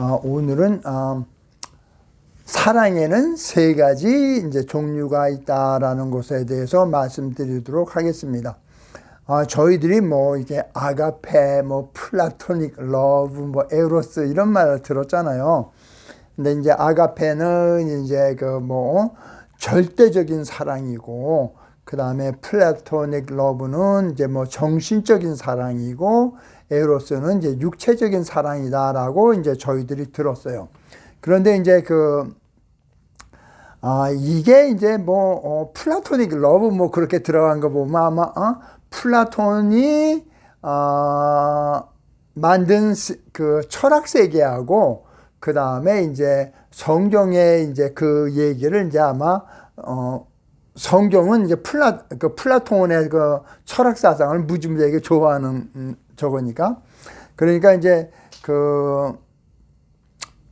어, 오늘은 어, 사랑에는 세 가지 이제 종류가 있다라는 것에 대해서 말씀드리도록 하겠습니다. 아, 저희들이 뭐 이게 아가페, 뭐 플라토닉 러브, 뭐 에로스 이런 말을 들었잖아요. 근데 이제 아가페는 이제 그 뭐 절대적인 사랑이고 그 다음에 플라토닉 러브는 이제 뭐 정신적인 사랑이고 에로스는 이제 육체적인 사랑이다라고 이제 저희들이 들었어요. 그런데 이제 그, 아, 이게 이제 뭐, 어, 플라토닉 러브 뭐 그렇게 들어간 거 보면 아마, 어? 플라톤이, 어, 만든 그 철학 세계하고 그 다음에 이제 성경에 이제 그 얘기를 이제 아마, 어, 성경은 이제 플라, 그 플라톤의 그 철학 사상을 무지무지하게 좋아하는 음, 저거니까. 그러니까 이제 그,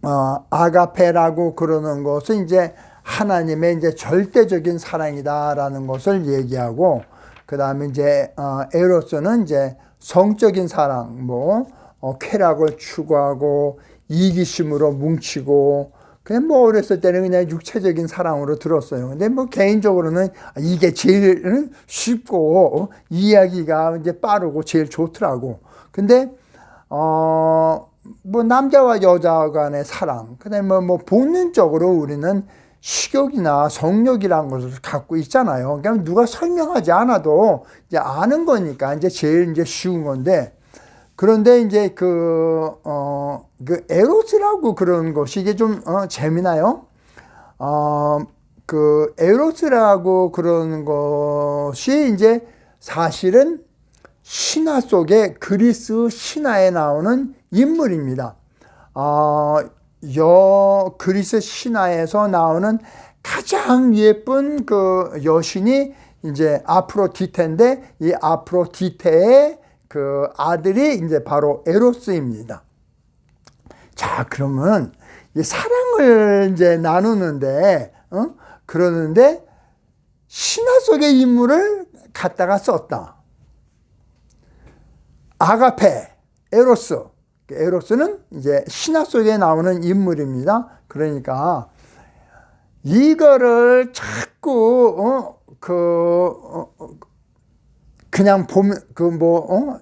어, 아가페라고 그러는 것은 이제 하나님의 이제 절대적인 사랑이다라는 것을 얘기하고, 그 다음에 이제, 어, 에로스는 이제 성적인 사랑, 뭐, 어, 쾌락을 추구하고, 이기심으로 뭉치고, 그냥 뭐 어렸을 때는 그냥 육체적인 사랑으로 들었어요. 근데 뭐 개인적으로는 이게 제일 쉽고 이야기가 이제 빠르고 제일 좋더라고. 근데 어 뭐 남자와 여자 간의 사랑, 그다음에 뭐, 뭐 본능적으로 우리는 식욕이나 성욕이라는 것을 갖고 있잖아요. 그냥 누가 설명하지 않아도 이제 아는 거니까 이제 제일 이제 쉬운 건데 그런데 이제 그, 어, 그 에로스라고 그런 것이 이게 좀, 어, 재미나요? 어, 그 에로스라고 그러는 것이 이제 사실은 신화 속에 그리스 신화에 나오는 인물입니다. 어, 여 그리스 신화에서 나오는 가장 예쁜 그 여신이 이제 아프로디테인데 이 아프로디테의 그 아들이 이제 바로 에로스입니다. 자, 그러면 이 사랑을 이제 나누는데, 어? 그러는데 신화 속의 인물을 갖다가 썼다. 아가페, 에로스. 에로스는 이제 신화 속에 나오는 인물입니다. 그러니까 이거를 자꾸 어, 그 어, 그냥 보면 그뭐 어?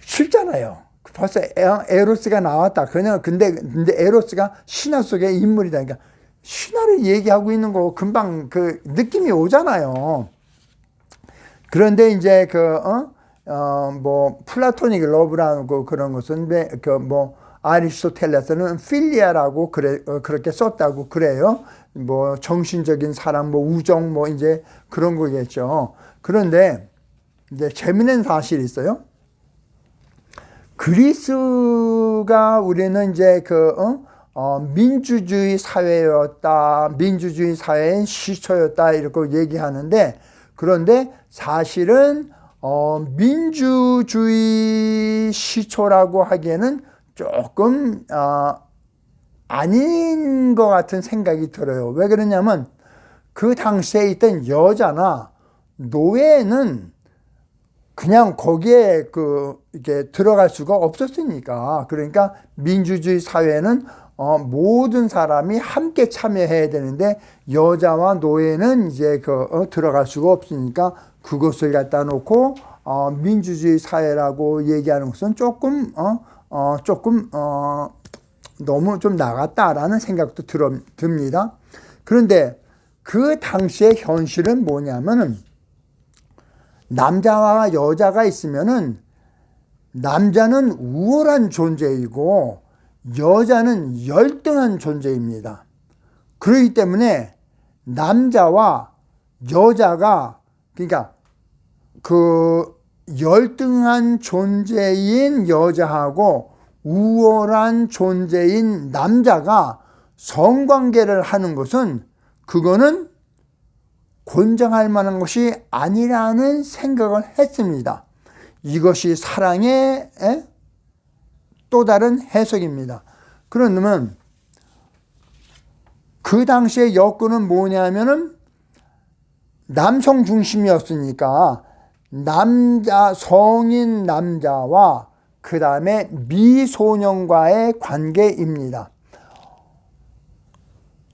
쉽잖아요. 벌써 에 로스가 나왔다. 그냥 근데 근데 에로스가 신화 속의 인물이다. 그러니까 신화를 얘기하고 있는 거 금방 그 느낌이 오잖아요. 그런데 이제 그 어? 어, 뭐, 플라토닉 러브라고 그런 것은, 그, 뭐, 아리스토텔레스는 필리아라고 그래, 어, 그렇게 썼다고 그래요. 뭐, 정신적인 사랑, 뭐, 우정, 뭐, 이제 그런 거겠죠. 그런데, 이제 재미있는 사실이 있어요. 그리스가 우리는 이제 그, 어? 어, 민주주의 사회였다. 민주주의 사회의 시초였다. 이렇게 얘기하는데, 그런데 사실은 어, 민주주의 시초라고 하기에는 조금 어, 아닌 것 같은 생각이 들어요. 왜 그러냐면 그 당시에 있던 여자나 노예는 그냥 거기에 그 이게 들어갈 수가 없었으니까 그러니까 민주주의 사회는 어, 모든 사람이 함께 참여해야 되는데 여자와 노예는 이제 그 어, 들어갈 수가 없으니까 그것을 갖다 놓고 어, 민주주의 사회라고 얘기하는 것은 조금 어, 어, 조금 어, 너무 좀 나갔다라는 생각도 들, 듭니다. 그런데 그 당시의 현실은 뭐냐면은 남자와 여자가 있으면은 남자는 우월한 존재이고 여자는 열등한 존재입니다. 그렇기 때문에 남자와 여자가 그러니까 그 열등한 존재인 여자하고 우월한 존재인 남자가 성관계를 하는 것은 그거는 권장할 만한 것이 아니라는 생각을 했습니다. 이것이 사랑의 또 다른 해석입니다. 그러면 그 당시의 여건은 뭐냐면은 남성 중심이었으니까 남자 성인 남자와 그 다음에 미소년과의 관계입니다.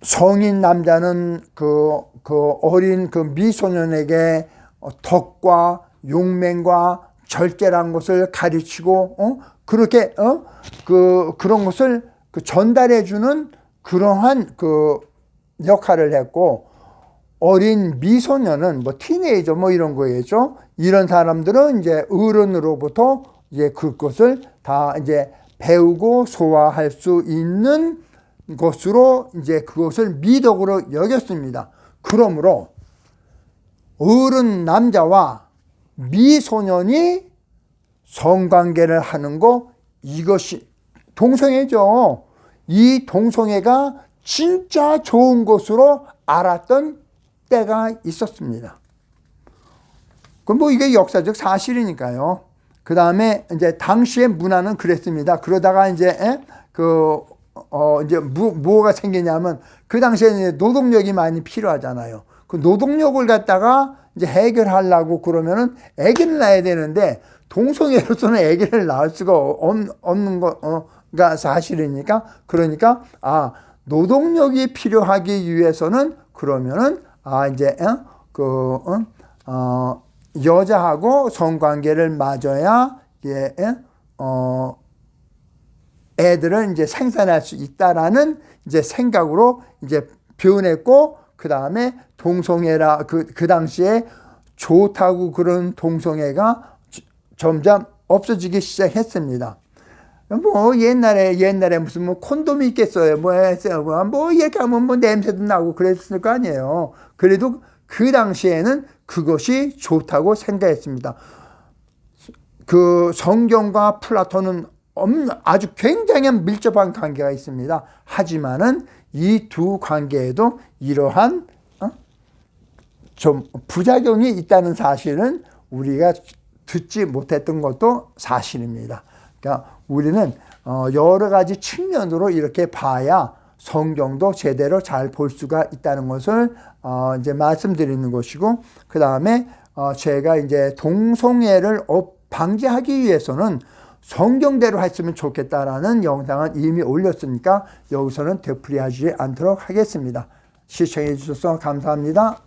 성인 남자는 그, 그 어린 그 미소년에게 어, 덕과 용맹과 절제란 것을 가르치고, 어? 그렇게, 어? 그, 그런 것을 그 전달해 주는 그러한 그 역할을 했고, 어린 미소년은 뭐 티네이저 뭐 이런 거겠죠. 이런 사람들은 이제 어른으로부터 이제 그것을 다 이제 배우고 소화할 수 있는 것으로 이제 그것을 미덕으로 여겼습니다. 그러므로 어른 남자와 미소년이 성관계를 하는 거 이것이 동성애죠. 이 동성애가 진짜 좋은 것으로 알았던 때가 있었습니다. 그럼 뭐 이게 역사적 사실이니까요. 그 다음에 이제 당시의 문화는 그랬습니다. 그러다가 이제 에? 그, 어, 이제 뭐, 뭐가 생기냐면 그 당시에 이제 노동력이 많이 필요하잖아요. 그 노동력을 갖다가 이제 해결하려고 그러면은 아기를 낳아야 되는데 동성애로서는 아기를 낳을 수가 없, 없는 거가 사실이니까 그러니까 아 노동력이 필요하기 위해서는 그러면은 아 이제 어? 그 어? 어, 여자하고 성관계를 맺어야 예, 예? 어, 애들을 이제 생산할 수 있다라는 이제 생각으로 이제 표현했고 그 다음에 동성애라 그, 그 당시에 좋다고 그런 동성애가 점점 없어지기 시작했습니다. 뭐 옛날에 옛날에 무슨 뭐 콘돔이 있겠어요. 뭐 했어요. 뭐 이렇게 하면 뭐 냄새도 나고 그랬을 거 아니에요. 그래도 그 당시에는 그것이 좋다고 생각했습니다. 그 성경과 플라톤은 아주 굉장히 밀접한 관계가 있습니다. 하지만은 이 두 관계에도 이러한 어? 좀 부작용이 있다는 사실은 우리가 듣지 못했던 것도 사실입니다. 그러니까 우리는 어, 여러 가지 측면으로 이렇게 봐야 성경도 제대로 잘 볼 수가 있다는 것을 어, 이제 말씀드리는 것이고 그 다음에 어, 제가 이제 동성애를 방지하기 위해서는 성경대로 했으면 좋겠다라는 영상을 이미 올렸으니까 여기서는 되풀이하지 않도록 하겠습니다. 시청해 주셔서 감사합니다.